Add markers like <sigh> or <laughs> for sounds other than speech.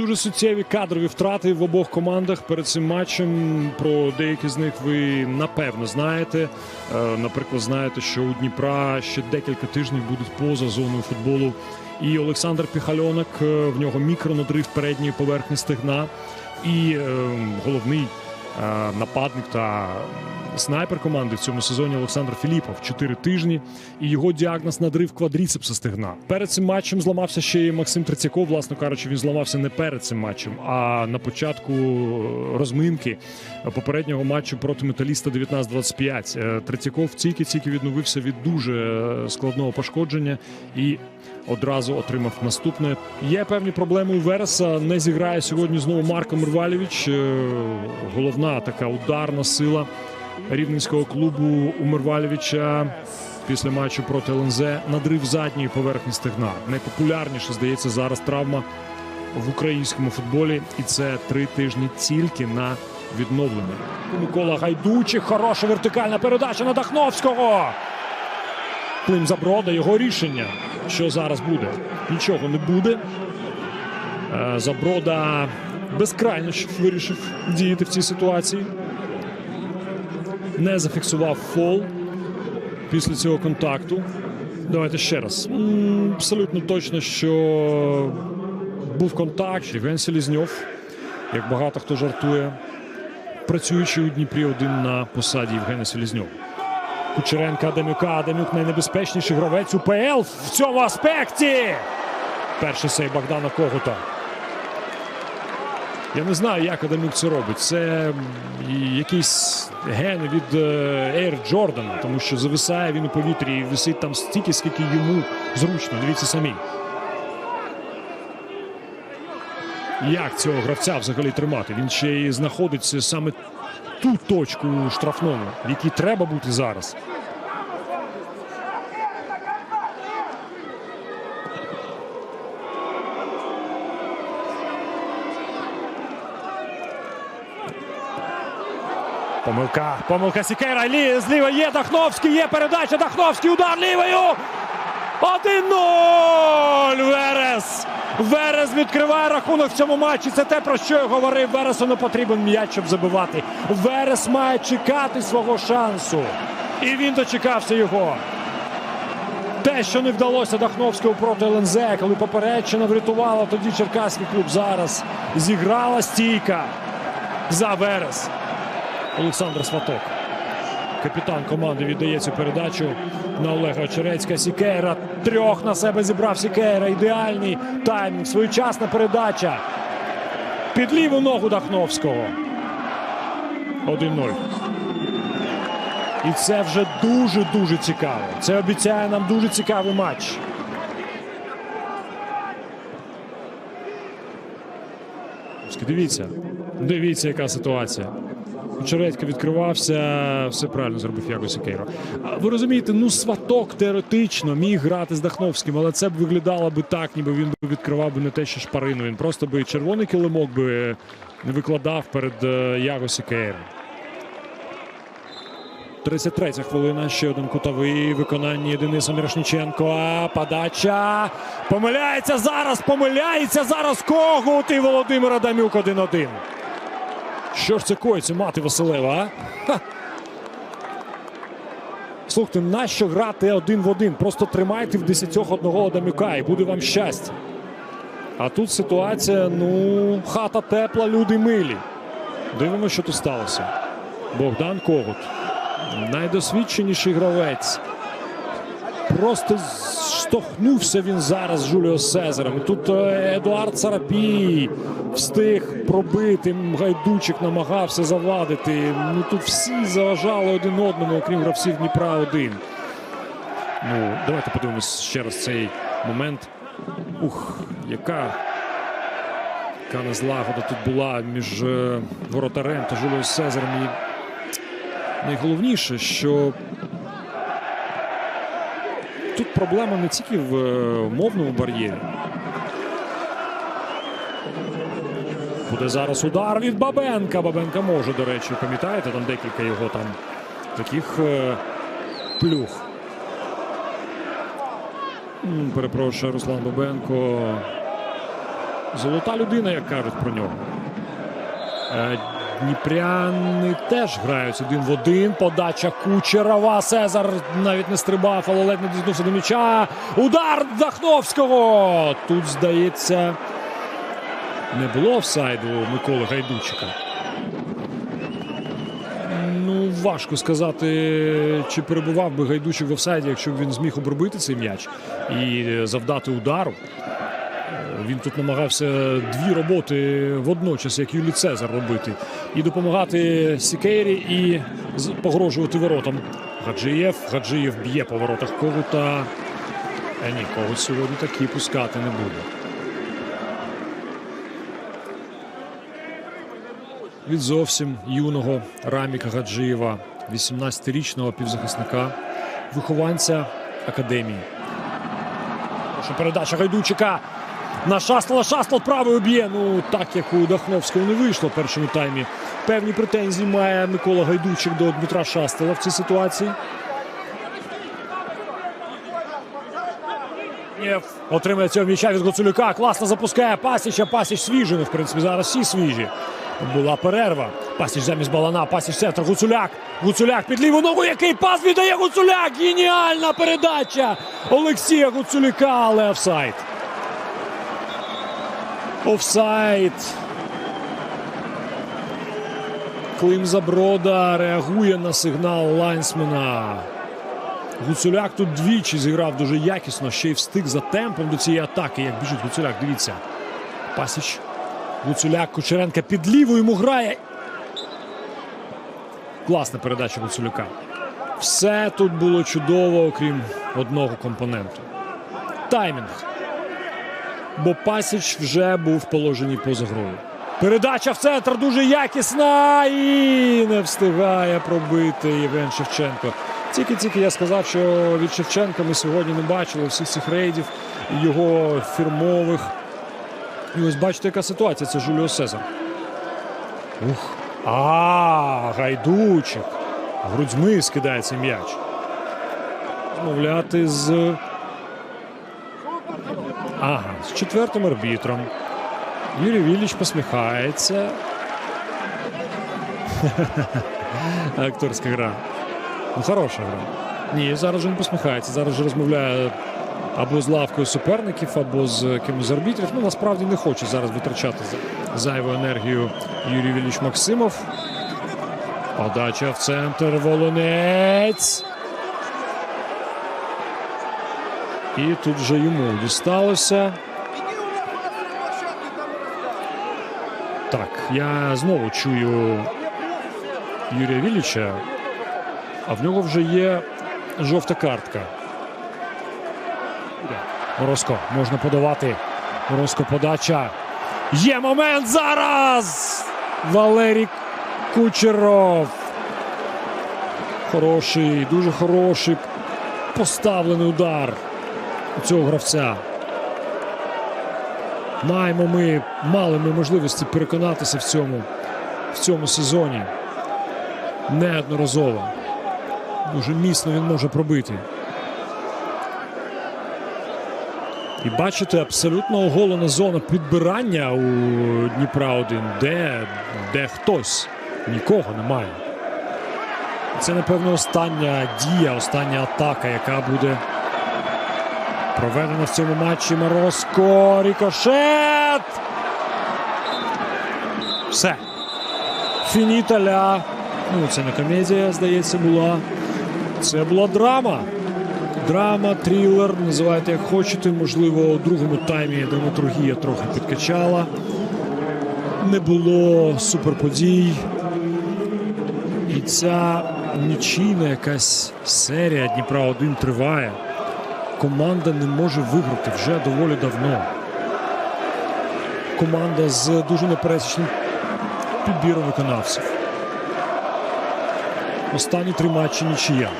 Дуже суттєві кадрові втрати в обох командах перед цим матчем. Про деякі з них ви напевно знаєте. Е, Наприклад, знаєте, що у Дніпра ще декілька тижнів будуть поза зоною футболу. І Олександр Піхальонок, е, в нього мікронадрив передньої поверхні стегна. І е, головний нападник та снайпер команди в цьому сезоні Олександр Філіпов. Чотири тижні. І його діагноз надрив квадріцепса стегна. Перед цим матчем зламався ще й Максим Трицяков. Власно кажучи, він зламався не перед цим матчем, а на початку е, розминки попереднього матчу проти металіста 19-25. Е, Трицяков тільки-тільки відновився від дуже е, складного пошкодження і одразу отримав наступне. Є певні проблеми у Вереса. Не зіграє сьогодні знову Марко Мервалєвич. Головна така ударна сила рівненського клубу у Мервалєвича. Після матчу проти ЛНЗ надрив задньої поверхні стегна. Найпопулярніша, здається, зараз травма в українському футболі, і це три тижні тільки на відновлення. Микола Гайдучих, хороша вертикальна передача на Дахновського. Клим Заброда, його рішення. Що зараз буде? Нічого не буде. Е, Заброда безкрайно вирішив діяти в цій ситуації. Не зафіксував фол після цього контакту. Давайте ще раз. Абсолютно точно, що був контакт. Євген Селізньов, як багато хто жартує, працюючи у Дніпрі один на посаді Євгена Селізньова. Кучеренка Адамюка. Адамюк найнебезпечніший гравець УПЛ в цьому аспекті. Перший сейв Богдана Когута. Я не знаю, як Адамюк це робить. Це якісь гени від е, Air Jordan, тому що зависає він у повітрі і висить там стільки, скільки йому зручно. Дивіться самі. Як цього гравця взагалі тримати? Він ще й знаходиться саме ту точку штрафному, в якій треба бути зараз. Помилка, помилка Сікера. Лі, зліва є Дахновський, є передача. Дахновський удар лівою. 1-0! Верес! Верес відкриває рахунок в цьому матчі. Це те, про що я говорив. Вересу не потрібен м'яч, щоб забивати. Верес має чекати свого шансу. І він дочекався його. Те, що не вдалося Дахновському проти ЛНЗ, коли попередчина врятувала тоді Черкаський клуб. Зараз зіграла стійка за Верес. Олександр Сваток. Капітан команди віддає цю передачу на Олега Очерецька. Сікейра трьох на себе зібрав Сікейра. Ідеальний таймінг. Своєчасна передача. Під ліву ногу Дахновського. 1-0. І це вже дуже-дуже цікаво. Це обіцяє нам дуже цікавий матч. Дивіться, дивіться, яка ситуація. Чередько відкривався, все правильно зробив Яго Сікейро. Ви розумієте, ну сваток теоретично міг грати з Дахновським, але це б виглядало би так, ніби він відкривав би не те, що шпарину. Він просто би червоний килимок би не викладав перед Яго Сікейро. 33 хвилина. Ще один кутовий виконання Дениса Мірошніченко. Подача. Помиляється зараз. Помиляється зараз Когут і Володимир Адамюк 1-1. Що ж це коїться, мати Василева, а? Ха. Слухайте, нащо грати один в один? Просто тримайте в десятьох одного Адамюка і буде вам щастя. А тут ситуація, ну, хата тепла, люди милі. Дивимося, що тут сталося. Богдан Когут. Найдосвідченіший гравець. Просто штовхнувся він зараз з Жуліо Сезером. І Тут е, Едуард Сарапій встиг пробити. Гайдучик намагався завадити. Ну тут всі заважали один одному, окрім гравців Дніпра 1. Ну, давайте подивимось ще раз цей момент. Ух, яка, яка незлагода тут була між е, воротарем та Жуліо Сезером. І найголовніше, що проблема не тільки в е, мовному бар'єрі. Буде зараз удар від Бабенка. Бабенка може, до речі, пам'ятаєте, там декілька його там таких е, плюх. Перепрошую, Руслан Бабенко. Золота людина, як кажуть про нього. Дніпряни теж грають один в один. Подача Кучерова. Сезар навіть не стрибав, але ледь не дізнувся до м'яча. Удар Дахновського. Тут, здається, не було офсайду Миколи Гайдучика. Ну, важко сказати, чи перебував би Гайдучик в офсайді, якщо б він зміг обробити цей м'яч і завдати удару. Він тут намагався дві роботи водночас, як Юлій Цезар робити. І допомагати Сікейрі, і погрожувати воротам. Гаджиєв. Гаджиєв б'є по воротах Когута. А ні, Когут сьогодні такі пускати не буде. Від зовсім юного Раміка Гаджиєва, 18-річного півзахисника, вихованця академії. Передача Гайдучика на Шастала. Шастал правою б'є. Ну так як у Дахновського не вийшло в першому таймі. Певні претензії має Микола Гайдучик до Дмитра Шастала в цій ситуації. Єв Отримує цього м'яча від Гуцулюка. Класно запускає Пасіча. Пасіч свіжий. Ну, в принципі, зараз всі свіжі. Була перерва. Пасіч замість балана. Пасіч центр. Гуцуляк. Гуцуляк під ліву ногу. Який пас віддає Гуцуляк. Геніальна передача Олексія Гуцуляка, але офсайд. Офсайд. Клим Заброда реагує на сигнал лайнсмена. Гуцуляк тут двічі зіграв дуже якісно, ще й встиг за темпом до цієї атаки. Як біжить Гуцуляк, дивіться. Пасіч. Гуцуляк Кучеренка під ліву йому грає. Класна передача Гуцулюка. Все тут було чудово, окрім одного компоненту. Таймінг. Бо Пасіч вже був в положенні поза грою. Передача в центр дуже якісна і не встигає пробити Євген Шевченко. Тільки-тільки я сказав, що від Шевченка ми сьогодні не бачили всіх цих рейдів, його фірмових. І ось бачите, яка ситуація. Це Жуліо Сезар. Ух. А, гайдучик. Грудьми скидає цей м'яч. Змовляти з. Ага, з четвертим арбітром. Юрій Вілліч посміхається. <laughs> Акторська гра. Ну, хороша гра. Ні, зараз же він посміхається. Зараз же розмовляє або з лавкою суперників, або з кимось з арбітрів. Ну, насправді не хоче зараз витрачати зайву енергію Юрій Вілліч Максимов. Подача в центр Волонець. І тут вже йому дісталося. Так, я знову чую Юрія Вілліча, а в нього вже є жовта картка. Морозко можна подавати. Морозко подача. Є момент зараз! Валерій Кучеров. Хороший, дуже хороший поставлений удар цього гравця. Маємо ми, мали ми можливості переконатися в цьому, в цьому сезоні. Неодноразово. Дуже міцно він може пробити. І бачите, абсолютно оголена зона підбирання у Дніпра 1, де, де хтось. Нікого немає. Це, напевно, остання дія, остання атака, яка буде проведена в цьому матчі. Морозко. Рікошет. Все. Фініталя. Ну, це не комедія, здається, була. Це була драма. Драма, трилер, називайте як хочете. Можливо, у другому таймі драматургія трохи підкачала. Не було суперподій. І ця нічийна якась серія Дніпра 1 триває. Команда не може виграти вже доволі давно. Команда з дуже непересічним підбіром виконавців. Останні три матчі нічия.